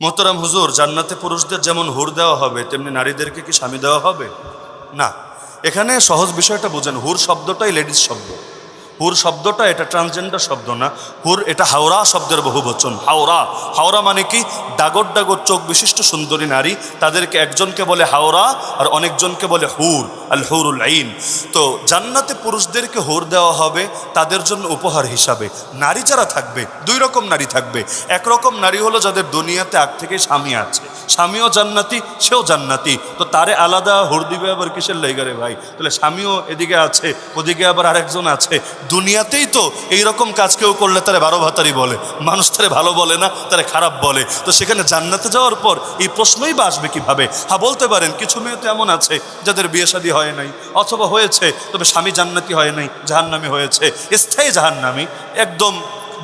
মোহতারাম হুজুর, জান্নাতে পুরুষদের যেমন হুর দেওয়া হবে, তেমনি নারীদেরকে কি স্বামী দেওয়া হবে? না। এখানে সহজ বিষয়টা বুঝেন, হুর শব্দটাই লেডিস শব্দ। হুর শব্দটা এটা ট্রান্সজেন্ডার শব্দ না। হুর এটা হাওড়া শব্দের বহু বচন হাওড়া হাওড়া মানে কি? ডাগর ডাগর চোখ বিশিষ্ট সুন্দরী নারী। তাদেরকে একজনকে বলে হাওড়া আর অনেকজনকে বলে হুর, আল হুরুল আইন। তো জান্নাতে পুরুষদেরকে হুর দেওয়া হবে তাদের জন্য উপহার হিসাবে। নারী যারা থাকবে, দুই রকম নারী থাকবে। একরকম নারী হলো যাদের দুনিয়াতে আগ থেকে স্বামী আছে। স্বামীও জান্নাতি, সেও জান্নাতি। তো তারে আলাদা হুর দিবে আবার কিসের লেগারে ভাই? তাহলে স্বামীও এদিকে আছে, ওদিকে আবার আরেকজন আছে। দুনিয়াতেই তো এই রকম কাজ কেউ করলে তারা বারো ভাতারি বলে। মানুষ তারে ভালো বলে না, তারা খারাপ বলে। তো সেখানে জান্নাতে যাওয়ার পর এই প্রশ্নই বা আসবে কীভাবে? হ্যাঁ বলতে পারেন, কিছু মেয়ে তো এমন আছে যাদের বিয়ে শাদী হয় নাই, অথবা হয়েছে, তবে স্বামী জান্নাতি হয় নাই, জাহান্নামি হয়েছে। স্থায়ী জাহান্নামি, একদম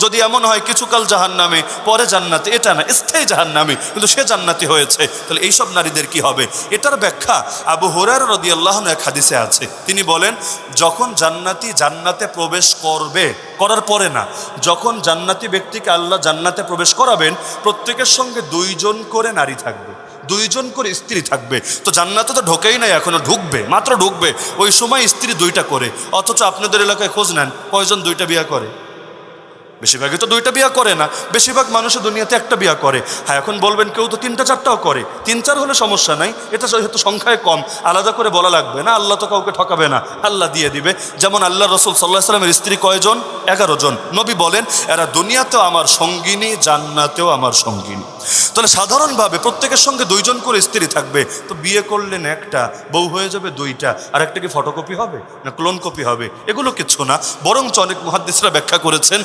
যদি এমন হয় কিছুকাল জাহান নামে পরে জান্নাতে। এটা না, স্থায়ী জাহান নামে কিন্তু সে জান্নাতি হয়েছে। তাহলে এইসব নারীদের কি হবে? এটার ব্যাখ্যা আবু হোরার রদি আল্লাহ এক হাদিসে আছে। তিনি বলেন, যখন জান্নাতি জান্নাতে প্রবেশ করবে, করার পরে না, যখন জান্নাতি ব্যক্তিকে আল্লাহ জান্নাতে প্রবেশ করাবেন, প্রত্যেকের সঙ্গে দুইজন করে নারী থাকবে, দুইজন করে স্ত্রী থাকবে। তো জান্নাতে তো ঢোকেই নাই, এখনও ঢুকবে, মাত্র ঢুকবে। ওই সময় স্ত্রী দুইটা করে, অথচ আপনাদের এলাকায় খোঁজ নেন, কয়জন দুইটা বিয়া করে? বেশিরভাগই তো দুইটা বিয়া করে না, বেশিরভাগ মানুষ দুনিয়াতে একটা বিয়া করে। হ্যাঁ এখন বলবেন কেউ তো তিনটা চারটাও করে। তিন চার হলে সমস্যা নাই, এটা হয়তো সংখ্যায় কম। আলাদা করে বলা লাগবে না, আল্লাহ তো কাউকে ঠকাবে না, আল্লাহ দিয়ে দিবে। যেমন আল্লাহ রসুল সাল্লাহ সাল্লামের স্ত্রী কয়জন? এগারো জন। নবী বলেন, এরা দুনিয়াতেও আমার সঙ্গিনী, জান্নাতেও আমার সঙ্গিনী। তাহলে সাধারণভাবে প্রত্যেকের সঙ্গে দুইজন করে স্ত্রী থাকবে, তো বিয়ে করলেন একটা, বউ হয়ে যাবে দুইটা, আর একটা কি ফটোকপি হবে? না ক্লোন কপি হবে? এগুলো কিছু না। বরঞ্চ অনেক মহাদ্দেশরা ব্যাখ্যা করেছেন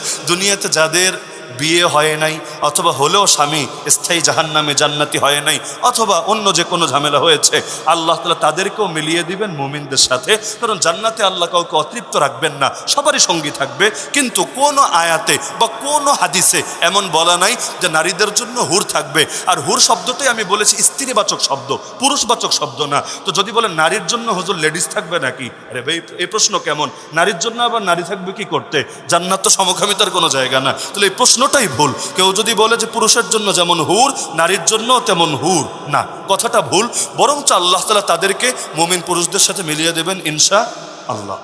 দুনিয়াতে যাদের বিয়ে হয় নাই, অথবা হলেও স্বামী স্থায়ী জাহান নামে জান্নাতি হয় নাই, অথবা অন্য যে কোনো ঝামেলা হয়েছে, আল্লাহ তালা তাদেরকেও মিলিয়ে দিবেন মুমিনদের সাথে। কারণ জান্নাতে আল্লাহ কাউকে অতৃপ্ত রাখবেন না, সবারই সঙ্গী থাকবে। কিন্তু কোনো আয়াতে বা কোনো হাদিসে এমন বলা নাই যে নারীদের জন্য হুর থাকবে। আর হুর শব্দটাই আমি বলেছি স্ত্রীবাচক শব্দ, পুরুষবাচক শব্দ না। তো যদি বলেন, নারীর জন্য হুজুর লেডিস থাকবে নাকি? আরে ভাই, এই প্রশ্ন কেমন? নারীর জন্য আবার নারী থাকবে কি করতে? জান্নাত তো সমকামিতার কোনো জায়গা না। তাহলে এই প্রশ্নটাই ভুল। কেউ যদি বলে যে পুরুষের জন্য যেমন হুর, নারীর জন্য তেমন হুর। না, কথাটা ভুল। বরঞ্চ আল্লাহ তালা তাদেরকে মোমিন পুরুষদের সাথে মিলিয়ে দেবেন ইনশা আল্লাহ।